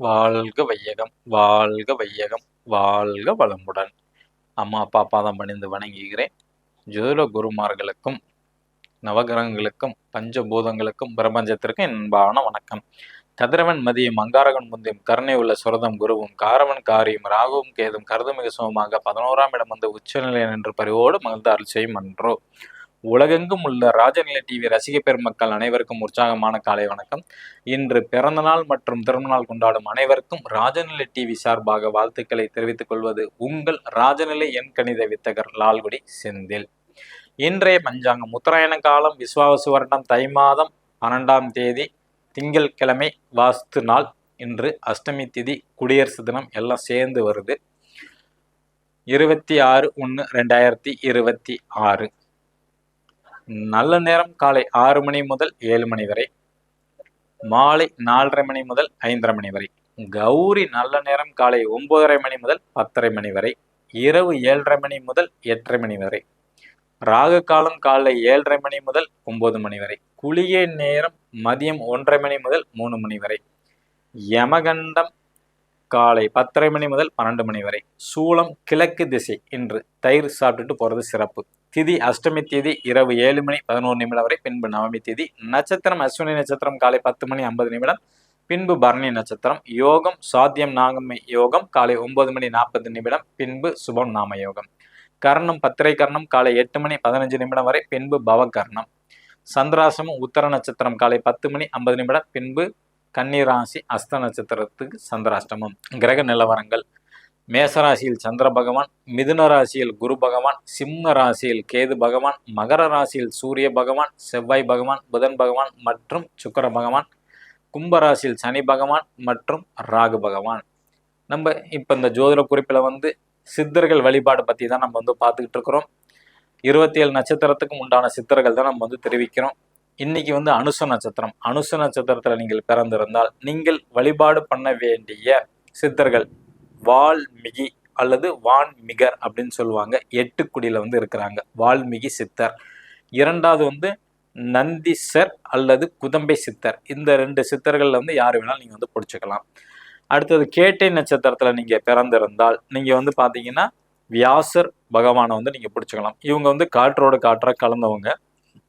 வாழ்க வையகம் வாழ்க வையகம் வாழ்க வளமுடன். அம்மா அப்பா பாதம் பணிந்து வணங்குகிறேன். ஜோதிட குருமார்களுக்கும் நவகிரகங்களுக்கும் பஞ்சபூதங்களுக்கும் பிரபஞ்சத்திற்கும் என்பான வணக்கம். கதிரவன் மதியம் அங்காரகன் முந்தியும் கருணை உள்ள சுரதம் குருவும் காரவன் காரியும் ராகுவும் கேதும் கருதுமிக சுகமாக பதினோராம் இடம் வந்து உச்சநிலை என்று பரிவோடு மகிழ்ந்து அருள் செய்யும் அன்றோ. உலகெங்கும் உள்ள ராஜநிலை டிவி ரசிக பெருமக்கள் அனைவருக்கும் உற்சாகமான காலை வணக்கம். இன்று பிறந்தநாள் மற்றும் திருமணநாள் கொண்டாடும் அனைவருக்கும் ராஜநிலை டிவி சார்பாக வாழ்த்துக்களை தெரிவித்துக் கொள்வது உங்கள் ராஜநிலை எண் கணித வித்தகர் லால்குடி செந்தில். இன்றைய பஞ்சாங்கம். உத்தராயண காலம் விஸ்வாவசு வருடம் தை மாதம் பன்னெண்டாம் தேதி திங்கள் கிழமை வாஸ்து நாள். இன்று அஷ்டமி திதி குடியரசு தினம் எல்லாம் சேர்ந்து வருது. இருபத்தி ஆறு ஒன்று ரெண்டாயிரத்தி இருபத்தி ஆறு. நல்ல நேரம் காலை ஆறு மணி முதல் ஏழு மணி வரை மாலை நாலரை மணி முதல் ஐந்தரை மணி வரை கௌரி நல்ல நேரம் காலை ஒன்பதரை மணி முதல் பத்தரை மணி வரை இரவு ஏழரை மணி முதல் எட்டரை மணி வரை ராகு காலம் காலை ஏழரை மணி முதல் ஒன்பது மணி வரை குளிகை நேரம் மதியம் ஒன்றரை மணி முதல் மூணு மணி வரை யமகண்டம் காலை பத்தரை மணி முதல் பன்னெண்டு மணி வரை. சூளம் கிழக்கு திசை இன்று தயிர் சாப்பிட்டுட்டு போறது சிறப்பு. திதி அஷ்டமி தேதி இரவு ஏழு மணி பதினோரு நிமிடம் வரை பின்பு நவமி தேதி நட்சத்திரம் அஸ்வினி நட்சத்திரம் காலை பத்து மணி ஐம்பது நிமிடம் பின்பு பரணி நட்சத்திரம் யோகம் சாத்தியம் நாகமை யோகம் காலை ஒன்பது மணி நாற்பது நிமிடம் பின்பு சுபம் நாம யோகம். கர்ணம் பத்திரை கர்ணம் காலை எட்டு மணி பதினஞ்சு நிமிடம் வரை பின்பு பவகர்ணம் சந்திராசமும் உத்தர நட்சத்திரம் காலை பத்து மணி ஐம்பது நிமிடம் பின்பு கன்னிராசி அஸ்த நட்சத்திரத்துக்கு சந்திராஷ்டமம். கிரக நிலவரங்கள். மேசராசியில் சந்திர பகவான் மிதுன ராசியில் குரு பகவான் சிம்ம ராசியில் கேது பகவான் மகர ராசியில் சூரிய பகவான் செவ்வாய் பகவான் புதன் பகவான் மற்றும் சுக்கர பகவான் கும்ப ராசியில் சனி பகவான் மற்றும் ராகு பகவான். நம்ம இப்போ இந்த ஜோதிட குறிப்பில் வந்து சித்தர்கள் வழிபாடு பற்றி தான் நம்ம வந்து பார்த்துக்கிட்டு இருக்கிறோம். இருபத்தி ஏழு நட்சத்திரத்துக்கும் உண்டான சித்தர்கள் தான் நம்ம வந்து தெரிவிக்கிறோம். இன்னைக்கு வந்து அனுச நட்சத்திரம். அனுச நட்சத்திரத்தில் நீங்கள் பிறந்திருந்தால் நீங்கள் வழிபாடு பண்ண வேண்டிய சித்தர்கள் வால்மிகி அல்லது வான்மிகர் அப்படின்னு சொல்லுவாங்க. எட்டுக்குடியில் வந்து இருக்கிறாங்க. வால்மிகி சித்தர். இரண்டாவது வந்து நந்திசர் அல்லது குதம்பை சித்தர். இந்த ரெண்டு சித்தர்களில் வந்து யார் வேணாலும் நீங்கள் வந்து பிடிச்சிக்கலாம். அடுத்தது கேட்டை நட்சத்திரத்தில் நீங்கள் பிறந்திருந்தால் நீங்கள் வந்து பார்த்தீங்கன்னா வியாசர் பகவானை வந்து நீங்கள் பிடிச்சிக்கலாம். இவங்க வந்து காற்றோடு காற்றாக கலந்தவங்க.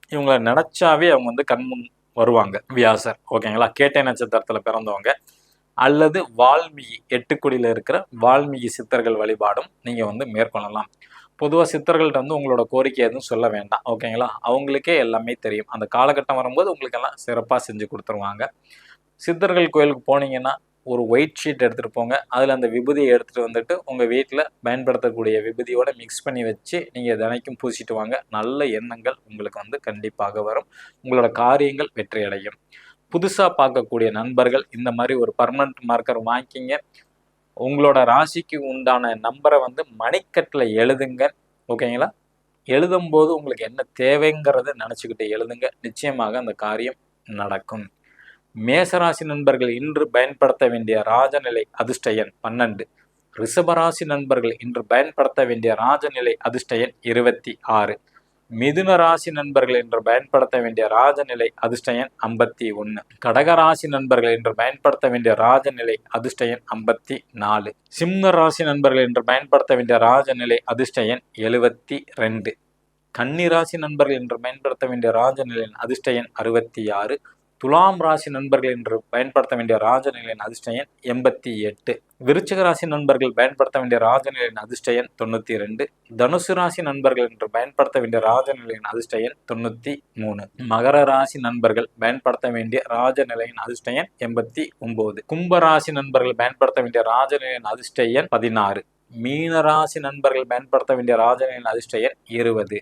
இவங்களை நினச்சாவே அவங்க வந்து கண்முன் வருவாங்க வியாசர். ஓகேங்களா கேட்டை நட்சத்திரத்தில் பிறந்தவங்க. அல்லது வால்மீகி எட்டுக்குடியில் இருக்கிற வால்மீகி சித்தர்கள் வழிபாடும் நீங்கள் வந்து மேற்கொள்ளலாம். பொதுவாக சித்தர்கள்ட்ட வந்து உங்களோட கோரிக்கை எதுவும் சொல்ல வேண்டாம். ஓகேங்களா அவங்களுக்கே எல்லாமே தெரியும். அந்த காலகட்டம் வரும்போது உங்களுக்கு எல்லாம் சிறப்பாக செஞ்சு கொடுத்துருவாங்க. சித்தர்கள் கோயிலுக்கு போனீங்கன்னா ஒரு ஒயிட் ஷீட் எடுத்துகிட்டு போங்க. அதில் அந்த விபூதியை எடுத்துகிட்டு வந்துட்டு உங்கள் வீட்டில் பயன்படுத்தக்கூடிய விபூதியோடு மிக்ஸ் பண்ணி வச்சு நீங்கள் தினைக்கும் பூசிட்டு வாங்க. நல்ல எண்ணங்கள் உங்களுக்கு வந்து கண்டிப்பாக வரும். உங்களோட காரியங்கள் வெற்றி அடையும் புதுசாக பார்க்கக்கூடிய நண்பர்கள் இந்த மாதிரி ஒரு பர்மனண்ட் மார்க்கர் வாங்கிக்கிங்க. உங்களோட ராசிக்கு உண்டான நம்பரை வந்து மணிக்கட்டில் எழுதுங்க. ஓகேங்களா? எழுதும்போது உங்களுக்கு என்ன தேவைங்கிறத நினச்சிக்கிட்டு எழுதுங்க. நிச்சயமாக அந்த காரியம் நடக்கும். மேசராசி நண்பர்கள் இன்று பயன்படுத்த வேண்டிய ராஜநிலை அதிர்ஷ்டயன் பன்னெண்டு. ரிஷபராசி நண்பர்கள் இன்று பயன்படுத்த வேண்டிய ராஜநிலை அதிர்ஷ்டயன் இருபத்தி ஆறு. மிதுன ராசி நண்பர்கள் இன்று பயன்படுத்த வேண்டிய ராஜநிலை அதிர்ஷ்டயன் ஐம்பத்தி ஒன்று கடகராசி நண்பர்கள் இன்று பயன்படுத்த வேண்டிய ராஜநிலை அதிர்ஷ்டயன் ஐம்பத்தி நாலு. சிம்ம ராசி நண்பர்கள் இன்று பயன்படுத்த வேண்டிய ராஜநிலை அதிர்ஷ்டயன் எழுபத்தி ரெண்டு. கன்னிராசி நண்பர்கள் இன்று பயன்படுத்த வேண்டிய ராஜநிலையின் அதிர்ஷ்டயன் அறுபத்தி ஆறு. துலாம் ராசி நண்பர்கள் என்று பயன்படுத்த வேண்டிய ராஜநிலையின் அதிர்ஷ்ட எண் எண்பத்தி எட்டு. விருச்சிக ராசி நண்பர்கள் பயன்படுத்த வேண்டிய ராஜநிலையின் அதிர்ஷ்ட எண் ரெண்டு தனுசு ராசி நண்பர்கள் என்று பயன்படுத்த வேண்டிய ராஜநிலையின் அதிர்ஷ்ட எண் மூணு. மகர ராசி நண்பர்கள் பயன்படுத்த வேண்டிய ராஜநிலையின் அதிர்ஷ்ட எண் எண்பத்தி ஒன்பது. கும்ப ராசி நண்பர்கள் பயன்படுத்த வேண்டிய ராஜநிலையின் அதிர்ஷ்ட எண் பதினாறு. மீன ராசி நண்பர்கள் பயன்படுத்த வேண்டிய ராஜநிலையின் அதிர்ஷ்ட எண் இருபது.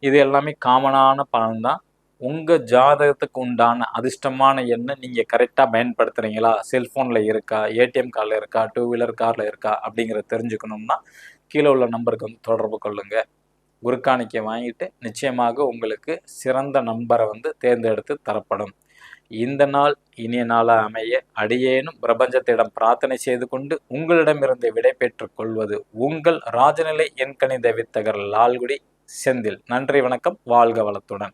இது எல்லாமே காமனான பலன் தான் உங்கள் ஜாதகத்துக்கு உண்டான அதிர்ஷ்டமான எண்ணை நீங்கள் கரெக்டாக பயன்படுத்துகிறீங்களா செல்ஃபோனில் இருக்கா? ஏடிஎம் கார்டில் இருக்கா? டூ வீலர் காரில் இருக்கா? அப்படிங்கிறத தெரிஞ்சுக்கணும்னா கீழே உள்ள நம்பருக்கு வந்து தொடர்பு கொள்ளுங்கள் குருக்காணிக்கை வாங்கிட்டு நிச்சயமாக உங்களுக்கு சிறந்த நம்பரை வந்து தேர்ந்தெடுத்து தரப்படும். இந்த நாள் இனிய நாளாக அமைய அடியேனும் பிரபஞ்சத்திடம் பிரார்த்தனை செய்து கொண்டு உங்களிடமிருந்து விடை பெற்றுக் கொள்வது உங்கள் ராஜநிலை எண்கணித வித்தகர் லால்குடி செந்தில். நன்றி வணக்கம். வாழ்க வளத்துடன்.